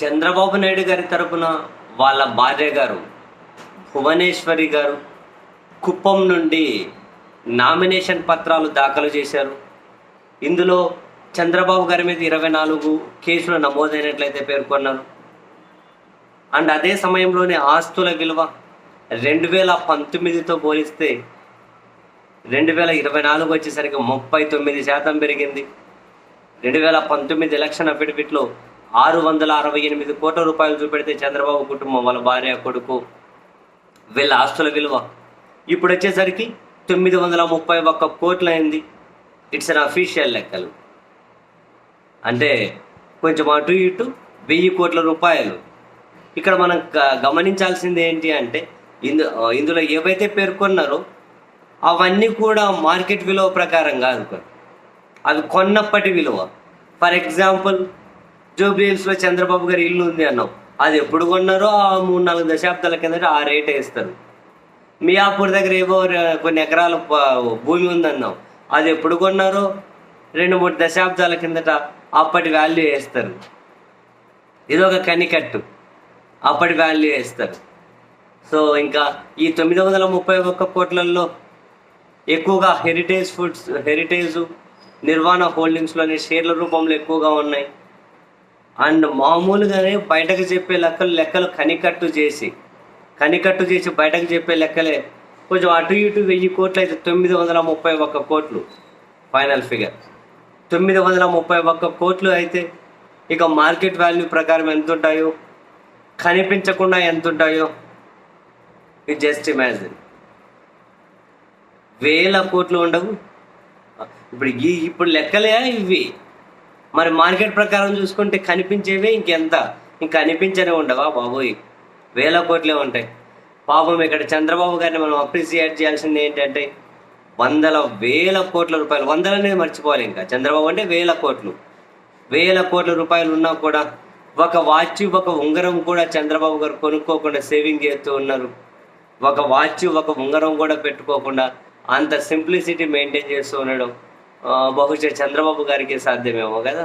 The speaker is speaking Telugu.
చంద్రబాబు నాయుడు గారి తరపున వాళ్ళ భార్య గారు భువనేశ్వరి గారు కుప్పం నుండి నామినేషన్ పత్రాలు దాఖలు చేశారు. ఇందులో చంద్రబాబు గారి మీద ఇరవై నాలుగు కేసులు నమోదైనట్లయితే పేర్కొన్నారు. అండ్ అదే సమయంలోనే ఆస్తుల విలువ రెండు వేల పంతొమ్మిదితో పోలిస్తే రెండు వేల ఇరవై నాలుగు వచ్చేసరికి ముప్పై తొమ్మిది శాతం పెరిగింది. రెండు వేల పంతొమ్మిది ఎలక్షన్ అఫిడవిట్లో ఆరు వందల అరవై ఎనిమిది కోట్ల రూపాయలు చూపెడితే చంద్రబాబు కుటుంబం వాళ్ళ భార్య కొడుకు వీళ్ళ ఆస్తుల విలువ. ఇప్పుడు వచ్చేసరికి తొమ్మిది వందల ముప్పై ఒక్క కోట్లు అయింది ఇట్స్ అన్ అఫీషియల్ లెక్కలు. అంటే కొంచెం అటు ఇటు వెయ్యి కోట్ల రూపాయలు. ఇక్కడ మనం గ- గమనించాల్సింది ఏంటి అంటే ఇందు ఇందులో ఏవైతే పేర్కొన్నారో అవన్నీ కూడా మార్కెట్ విలువ ప్రకారం కాదు. అవి కొన్నప్పటి విలువ. ఫర్ ఎగ్జాంపుల్ జూబ్లీహిల్స్లో చంద్రబాబు గారి ఇల్లు ఉంది అన్నాం అది ఎప్పుడు కొన్నారో ఆ మూడు నాలుగు దశాబ్దాల కిందట ఆ రేట్ వేస్తారు మియాపూర్ దగ్గర ఏవో కొన్ని ఎకరాల భూమి ఉందన్నాం అది ఎప్పుడు కొన్నారో? రెండు మూడు దశాబ్దాల కిందట అప్పటి వాల్యూ వేస్తారు. ఇది ఒక కనికట్టు. అప్పటి వాల్యూ వేస్తారు. సో ఇంకా ఈ తొమ్మిది వందల ముప్పై ఒక్క కోట్లలో ఎక్కువగా హెరిటేజ్ ఫుడ్స్ హెరిటేజ్ నిర్వాణ హోల్డింగ్స్లోని షేర్ల రూపంలో ఎక్కువగా ఉన్నాయి. అండ్ మామూలుగానే బయటకు చెప్పే లెక్కలు లెక్కలు కనికట్టు చేసి కనికట్టు చేసి బయటకు చెప్పే లెక్కలే. కొంచెం అటు ఇటు వెయ్యి కోట్లు అయితే తొమ్మిది వందల ముప్పై ఒక్క కోట్లు ఫైనల్ ఫిగర్. తొమ్మిది వందల ముప్పై ఒక్క కోట్లు అయితే ఇక మార్కెట్ వాల్యూ ప్రకారం ఎంత ఉంటాయో కనిపించకుండా ఎంత ఉంటాయో ఇది జస్ట్ ఇమాజిన్ వేల కోట్లు ఉండవు. ఇప్పుడు ఈ ఇప్పుడు లెక్కలే ఇవి. మరి మార్కెట్ ప్రకారం చూసుకుంటే కనిపించేవే ఇంకెంత? ఇంక కనిపించనే ఉండవా బాబోయ్? వేల కోట్లే ఉంటాయి. పాపం ఇక్కడ చంద్రబాబు గారిని మనం అప్రిసియేట్ చేయాల్సింది ఏంటంటే వందల వేల కోట్ల రూపాయలు. వందలనే మర్చిపోవాలి ఇంకా. చంద్రబాబు అంటే వేల కోట్లు. వేల కోట్ల రూపాయలు ఉన్నా కూడా ఒక వాచ్ ఒక ఉంగరం కూడా చంద్రబాబు గారు కొనుక్కోకుండా సేవింగ్ చేస్తూ ఉన్నారు. ఒక వాచ్ ఒక ఉంగరం కూడా పెట్టుకోకుండా అంత సింప్లిసిటీ మెయింటైన్ చేస్తూ ఉండడం బహుశా చంద్రబాబు గారికి సాధ్యమేమో కదా